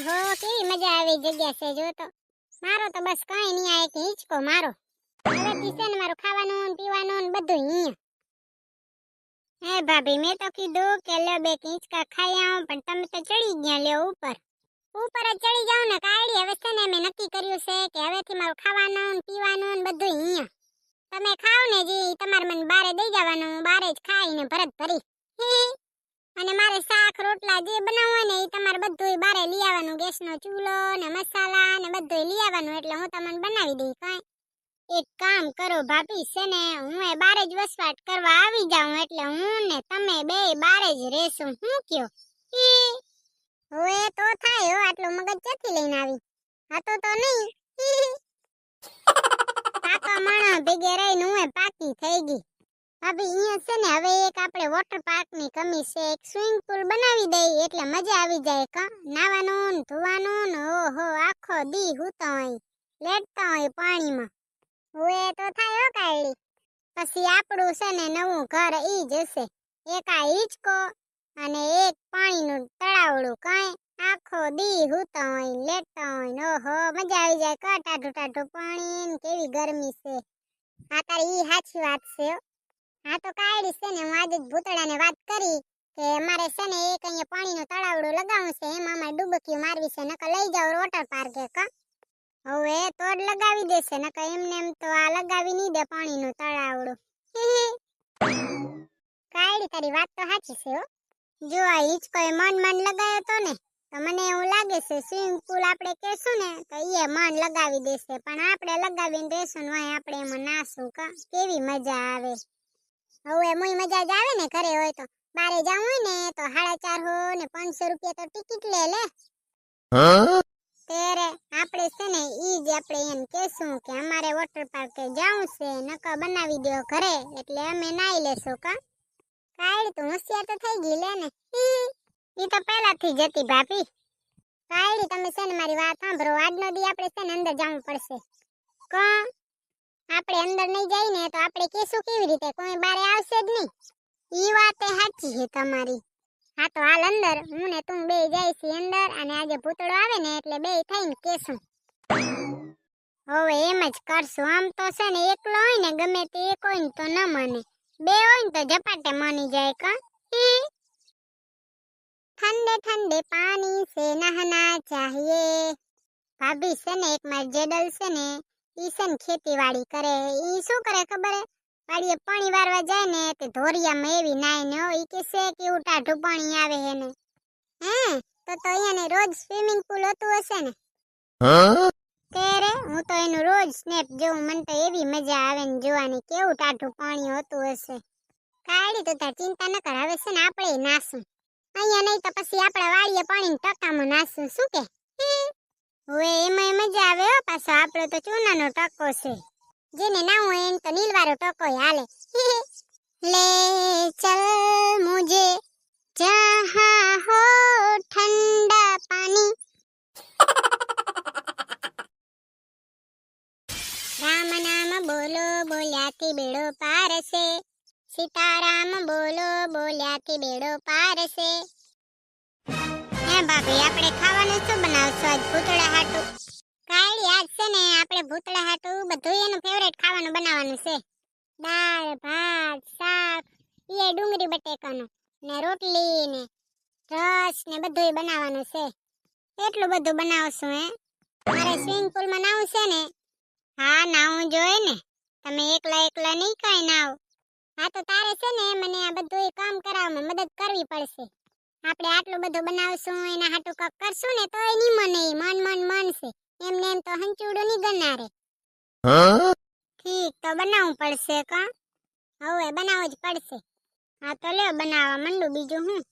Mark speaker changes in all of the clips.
Speaker 1: ઓહો કેવી મજા આવી જગ્યા છે, જો તો. મારો તો બસ કઈ નહીં, આ એક હિંચકો મારો. હવે ને મારું ખાવાનું પીવાનું બધું અહીંયા. હે ભાભી, મેં તો કીધું કે લે બે હિંચકા ખાઈ આવું, પણ તમે તો ચડી ગયા લ્યો ઉપર. ઉપર જ ચડી જાઉં ને કાળી હવે છે ને મેં નક્કી કર્યું છે કે હવેથી મારું ખાવાનું ને પીવાનું ને બધું અહીંયા. તમે ખાવ ને જે તમારે મને બારે દઈ જવાનું બારે જ ખાઈને ભરત ભરી અને મારે શાક, રોટલા જે બનાવવા ને એ તમારે બધું બારે લઈ આવવાનું. ગેસનો ચૂલો ને મસાલા ને બધું લઈ આવવાનું. એટલે હું તમને બનાવી દઈ કાંઈ એક કામ કરો, ભાભી છે ને, હું એ બારે જ વસવાટ કરવા આવી જાઉં. એટલે હું ને તમે બે બારે જ રહેશું. હું કયો? એ હવે તો થાય હો, આટલું મગજ ક્યાંથી લઈને આવી? હતો તો નહીં. કાકા માણસ ભેગે રહીને હું પાકી થઈ ગઈ. ભાભી અહીંયા છે ને હવે એક આપણે વોટર પાર્કની કમી છે, એક સ્વિમિંગ પુલ બનાવી દઈએ એટલે મજા આવી જાય કા. નાવાનું ને ધોવાનું ને ઓહો, આખો દી હૂતો હોય લેટતા હોય પાણીમાં. હોય તો થાય હો કાયડી પછી આપણું છે ને નવું ઘર ઈ જ હશે. એક આ હિંચકો અને એક પાણીનું તળાવડું કાંઈ. આખો દી હૂતો હોય લેટતા હોય ઓહો, મજા આવી જાય કા. ટાઢું ટાઢું પાણી ને કેવી ગરમી છે. આ તારી ઈ સાચી વાત છે હો. તો કાયડી છે ને, હું આજે જ ભૂતળાને વાત કરી કે મારે છે ને એક અહીંયા પાણીનું તળાવડું લગાવવું છે, એમાં અમારે ડૂબકીઓ મારવી છે, નકર લઈ જાઓ વોટર પાર્કે કા હવે તો લગાવી દેશે, નકર એમને એમ તો આ લગાવી નહીં દે પાણીનું તળાવડું. કાયડી તારી વાત તો સાચી છે, હો. જો આ હિંચકોએ મન મન લગાવ્યો તો ને, તો મને એવું લાગે છે સ્વિમિંગ પુલ આપણે કહેશું ને, તો એ મન લગાવી દેશે, પણ આપણે લગાવીને દેશું ને આપણે એમાં નાશું કા કેવી મજા આવે. હવે મોય મજા જ આવે ને ઘરે હોય તો. બારે જવું હોય ને તો સાડા ચારસો ને પાંચસો રૂપિયા તો ટિકિટ લે લે. ત્યારે આપણે છે ને ઈ જ આપણે એમ કહેશું કે અમારે વોટર પાર્કે જવું છે નકર બનાવી દો ઘરે. એટલે અમે નાઈ લેશું કા? કાયડી તું હોશિયાર તો થઈ ગઈ લે ને. ઈ તો પહેલાથી જ હતી ભાભી. કાયડી તમે છે ને મારી વાત સાંભળો. આજનો દી આપણે છે ને અંદર જવું પડશે. કા? આપણે અંદર નહીં જઈએ ને તો આપણે કેશું કેવી રીતે? કોઈ બારે આવશે જ નહીં. ઈ વાત સાચી છે તમારી. હા તો હાલ અંદર. હું ને તું બે જઈશી અંદર અને આજે ભૂતળો આવે ને એટલે બે થઈને કેશું હવે એમ જ કરશું. આમ તો છે ને એકલો હોય ને ગમે તે એક હોય ને તો ન માને. બે હોય ને તો ઝપાટે માની જાય કા. ઠંડે ઠંડે પાણી સે નહના ચાહીએ. ભાભી છે ને એક માર જેડલ છે ને ઈ છે ને ખેતીવાડી કરે. ઈ શું કરે ખબર હે? વાડીએ પાણી વારવા જાય ને તે ધોરિયામાં એવી નાય ને ઈ કે છે કે એવું ટાઢું પાણી આવે હે ને. હે? તો તો અહીંયાને રોજ સ્વિમિંગ પુલ હતું હશે ને. ત્યારે હું તો એનું રોજ સ્નેપ જોઉં મને તો એવી મજા આવે ને જોવાની કેવું ટાઢું પાણી હોતું હશે. કાળી તો તાર ચિંતા ન કર હવે છે ને આપણે નાસું. અહીંયા નહીં તો પછી આપણે વાડીએ પાણી ટકામાં નાસું શું કે? હવે એમાં મજા આવે પાછો તો ચૂનાનો ટકો છે. જેને ના હોય એને તો નીલવારો ટકો હાલે. લે ચલ મુજે જહા હો ઠંડા પાણી રામ નામ બોલો બોલ્યાથી બેડો પાર છે સીતારામ બોલો બોલ્યાથી બેડો પાર છે હે ભાભી આપણે ખાવાનું શું બનાવશું આજ ભૂતળા હાટુ? કાયડી આજ છે ને, આપણે ભૂતળા હાટુ બધું એનું ફેવરેટ ખાવાનું બનાવવાનું છે. દાળ, ભાત, શાક એ ડુંગળી બટેકાનું ને રોટલી ને રસ ને બધું બનાવવાનું છે. એટલું બધું બનાવશું હે. મારે સ્વિમિંગ પુલમાં નાવું છે ને, હા, નાવું જોઈએ ને. તમે એકલા એકલા નહીં કાંઈ નાવ. હા, તો તારે છે ને, મને આ બધું કામ કરાવવામાં મદદ કરવી પડશે. આપણે આટલું બધું બનાવશું, એના હાટું કક કરશું ને તો નહીં મને મન મન મન છે એમને એમ તો હંચુડો ની ગનારે ઠીક તો બનાવવું પડશે કા હવે બનાવવું જ પડશે. હા તો લ્યો બનાવવા માંડું બીજું હું.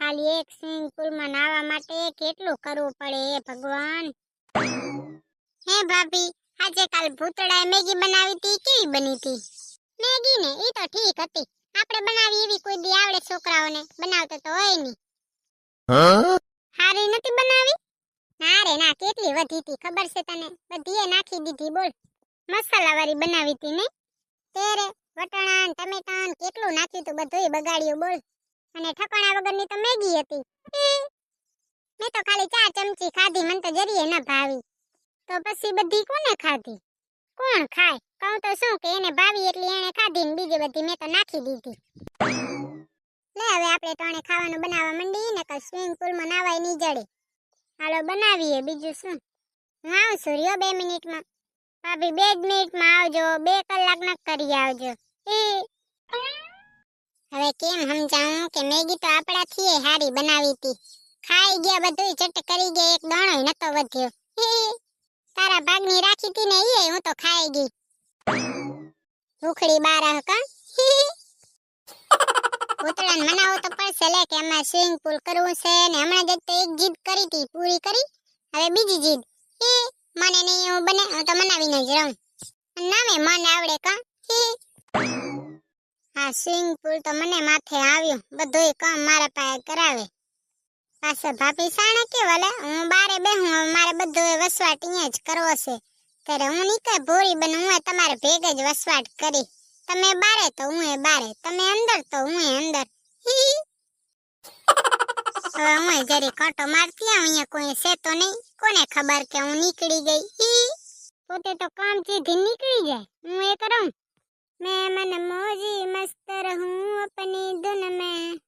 Speaker 1: ખાલી એક સ્વિમિંગ પુલમાં નાહવા માટે કેટલું કરવું પડે એ ભગવાન? હે ભાભી આજે કાલ ભૂતડાએ મેગી બનાવી હતી કેવી બની હતી મેગી ને ઈ તો ઠીક હતી. આપણે બનાવી એવી કોઈ દી આવડે છોકરાઓને બનાવતા તો હોય નહીં. હારી નથી બનાવી? રે, ના, કેટલી વધી હતી, ખબર છે તને? બધીએ નાખી દીધી, બોલ. મસાલા વાળી બનાવી હતી ને તેરે વટાણા ટમેટા કેટલું નાખ્યું તું બધુંય બગાડ્યું, બોલ. અને ઠકાણા વગરની તો મેગી હતી. મેં તો ખાલી ચાર ચમચી ખાધી, મને તો જરીએ ના ભાવી. તો પછી બધી કોને ખાધી? કોણ ખાય? કહું તો શું કે એને ભાવી એટલે એને ખાધી ને બીજી બધી મેં તો નાખી દીધી. લે, હવે આપણે ત્રણે ખાવાનું બનાવવા માંડી ને કઈ સ્વિમિંગ પુલમાં નાવાય નહીં જડે. હાલો બનાવીએ બીજું શું? હું આવું છું રહ્યો બે મિનિટમાં. ભાભી, બે જ મિનિટમાં આવજો, બે કલાક કરી આવજો. એ હવે કેમ સમજાવું કે મેગી તો આપણાથી હારી બનાવી હતી ખાઈ ગયા બધું ચટ કરી ગયા, એક દાણો નતો વધ્યો. તારા ભાગની રાખી હતી ને એ હું તો ખાઈ ગઈ. ભૂખડી બાર કા? પૂતળાને મનાવો તો પડશે લે કે અમારે સ્વિમિંગ પુલ કરવું છે ને હમણાં જ એક જીદ કરી હતી, પૂરી કરી. હવે બીજી જીદ એ મને નહીં, હું બને, હું તો મનાવીને જ રહું. નામે મને આવડે કા? હા. સ્વિમિંગ પુલ તો મને માથે આવ્યું. બધુંય કામ મારા પાસે કરાવે. પાસે ભાભી સાણે કે વલે હું બારે બેહું મારે બધું વસવાટ અહીંયા જ કરવો છે. ત્યારે હું નીકળે ભોરી બને હું તમારે ભેગે જ વસવાટ કરી. તમે બારે તો હું એ બારે તમે અંદર તો હું એ અંદર હી. હવે હું એ જરી કાંટો મારતી આવું અહીંયા કોઈ છે તો નહીં કોને ખબર કે હું નીકળી ગઈ હી. પોતે તો કામ સીધી નીકળી જાય હું એ કરું मैं मन मौजी मस्त रहूं अपनी धुन में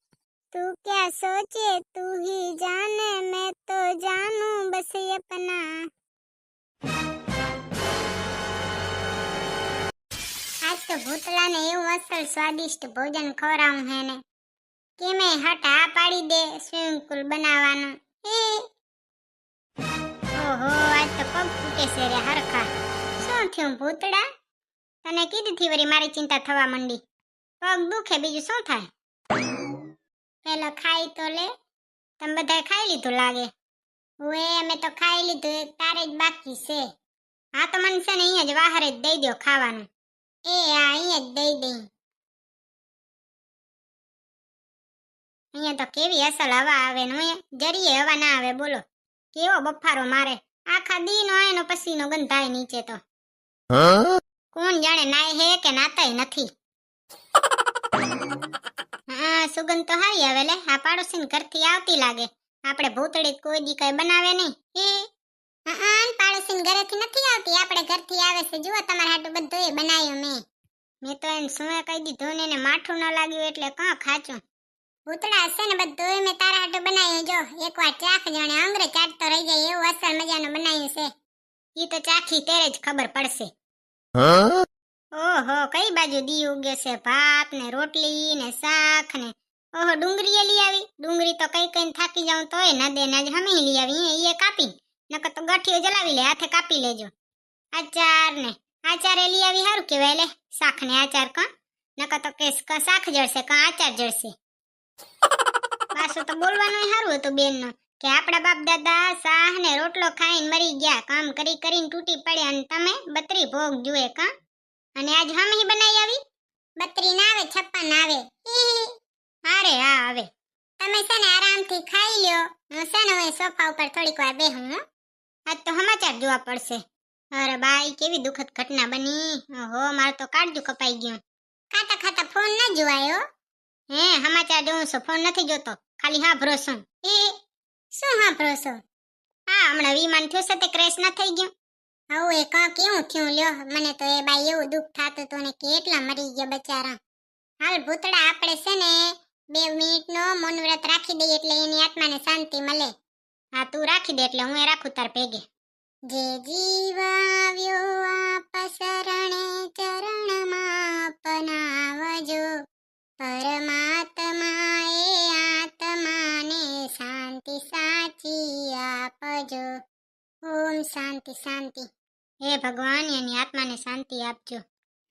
Speaker 1: तू क्या सोचे तू ही जाने मैं तो जानू बस अपना તો ભૂતલાને એવું અસલ સ્વાદિષ્ટ ભોજન ખવડાવું હે ને? કેમે હટ આ પાડી દે સ્વિમિંગ પુલ બનાવવાનું? હે? ઓહો, આજ તો પગ ફૂટે છે રે હરખા. શું થયું ભૂતડા? તને કીધીથી વરી મારી ચિંતા થવા માંડી. પગ દુખે, બીજું શું થાય? પેલો ખાઈ તો લે, તમે બધાએ ખાઈ લીધું લાગે. ઓએ અમે તો ખાઈ લીધું તારે જ બાકી છે. હા તો મને છે ને અહીંયા જ વાહરે જ દઈ દો ખાવાનું. એ આ અહીંયા અહીંયા તો કેવી અસલ હવા આવે ને જરીએ હવા ના આવે, બોલો. કેવો બફારો મારે? આખા દી નો એનો પસીનો ગંધાય નીચે તો. કોણ જાણે નાય હે કે નાતાય નથી. હા, સુગંધ તો હારી આવે લે. આ પાડોશી ઘરથી આવતી લાગે. આપણે ભૂતળી કોઈ દી કઈ બનાવે નહીં. એ હા પાડોશી ઘરેથી નથી આવતી. આપણે ઘરથી આવે છે. જુઓ તમારા હાટું બધું બનાવ્યું મેં. મેં તો એને સુએ કહી દીધું? ને એને માઠું ન લાગ્યું એટલે કાં ખાચું? ભૂતળા હશે ને બધું મેં તારા હાટું બનાવ્યું. જો એકવાર ચાખ જાણે આંગરે ચાટતો રહી જાય એવું અસલ મજાનું બનાવ્યું છે. એ તો ચાખી ત્યારે જ ખબર પડશે. ઓહો કઈ બાજુ દી ઉગે છે? ભાત ને રોટલી ને શાક ને ઓહો ડુંગળી લઈ આવી? ડુંગળી તો કઈ કઈ થાકી જાઉં તોય ન દે ને હમી લઈ આવી. એ કાપી નકર તો ગઠિયો જલાવી લે, હાથે કાપી લેજો. આચાર ને, આચાર એ લઈ આવી સારું કહેવાય લે, શાક ને આચાર કા? નકર તો કેસ કા શાક જળશે, કા આચાર જળશે. પાછું તો બોલવાનું સારું હતું બેનનું કે આપણા બાપ દાદા શાહ ને રોટલો ખાઈને મરી ગયા, કામ કરી કરીને તૂટી પડ્યા અને તમે બત્રી ભોગ જુએ કા? અને આજ હમહી બનાવી આવી? બત્રી ના આવે, છપ્પન આવે? અરે હા આવે તમે છે ને આરામથી ખાઈ લ્યો. હું છે ને હું સોફા ઉપર થોડીક વાર બેહું, હો. આજ તો સમાચાર જોવા પડશે. અરે બાઈ, કેવી દુઃખદ ઘટના બની? ઓહો, મારે તો કાળજું કપાઈ ગયું. ખાતા ખાતા ફોન ન જોવાયો હે. સમાચાર જોઉં છું, ફોન નથી જોતો. ખાલી હા ભરોસો. એ, શું હા ભરોસો? હા હમણાં વિમાન થયું છે તે ક્રેશ ન થઈ ગયું. આવું એ કાં કેવું થયું? લ્યો, મને તો એ બાઈ એવું દુઃખ થતું હતું ને કેટલા મરી ગયા બચારા. હાલ ભૂતડા આપણે છે ને, બે મિનિટનો મૌન વ્રત રાખી દઈએ એટલે એની આત્માને શાંતિ મળે. હા તું રાખી દે એટલે હું એ રાખું તાર ભેગે. જે જીવાવ્યો આપ શરણે ચરણમાં અપનાવજો. પરમાત્મા એ આત્માને શાંતિ સાચી આપજો. ઓમ શાંતિ શાંતિ. હે ભગવાન એની આત્માને શાંતિ આપજો.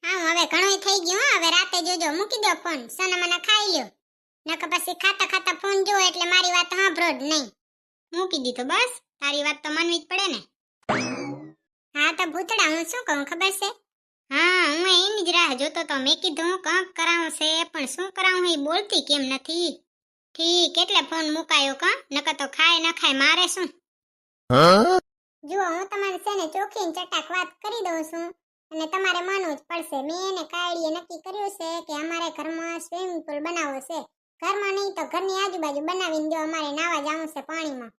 Speaker 1: હા હવે ઘણું થઈ ગયું હો. હવે રાતે જોજો મૂકી દો ફોન સના મને ખાઈ લ્યો. નકર પછી ખાતા ખાતા ફોન જો એટલે મારી વાત સાંભળો જ નહીં. મૂકી દીધો, બસ. તારી વાત તો માનવી જ પડે ને. હા, તો ભૂતડા, હું શું કહું, ખબર છે? હા, હું એની જ રાહ જોતો તો મેં કીધું કંક કરાવું છે, પણ શું કરાવું એ બોલતી કેમ નથી? ઠીક, એટલે ફોન મુકાયો, કા? નકર તો ખાય, ન ખાય, મારે શું? જુઓ, હું તમારે છે ને ચોખ્ખી ને ચટાક વાત કરી દઉં છું, અને તમારે માનવું જ પડશે. મેં એને કાળીએ નક્કી કર્યું છે કે અમારે ઘરમાં સ્વિમિંગ પુલ બનાવવો છે. ઘરમાં નહીં તો ઘરની આજુબાજુ બનાવીને દો અમારે નાવા જવું છે પાણીમાં.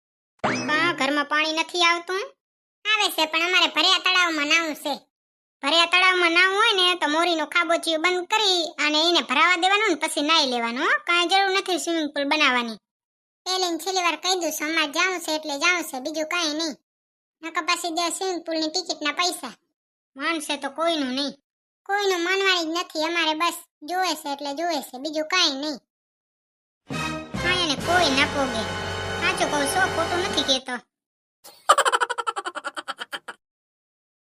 Speaker 1: પણ ઘરમાં પાણી નથી આવતું? આવે છે પણ અમારે ભર્યા તળાવમાં નાવું છે. ભર્યા તળાવમાં નાવું હોય ને તો મોરીનો ખાબોચીઓ બંધ કરી અને એને ભરાવા દેવાનું ને પછી નાઈ લેવાનું કાંઈ જરૂર નથી સ્વિમિંગ પુલ બનાવવાની. પેલી ને છેલ્લી વાર કહી દઉં છું અમારે જાવું છે એટલે જાવું છે બીજું કાંઈ નહીં. નકર પછી દે સ્વિમિંગ પુલની ટિકિટના પૈસા. માનશે તો કોઈનું નહીં. કોઈનું માનવાની જ નથી અમારે બસ જોવે છે એટલે જોવે છે બીજું કાંઈ નહીં. કોઈ ના પોગે. સાચું કહું છો ખોટું નથી કહેતો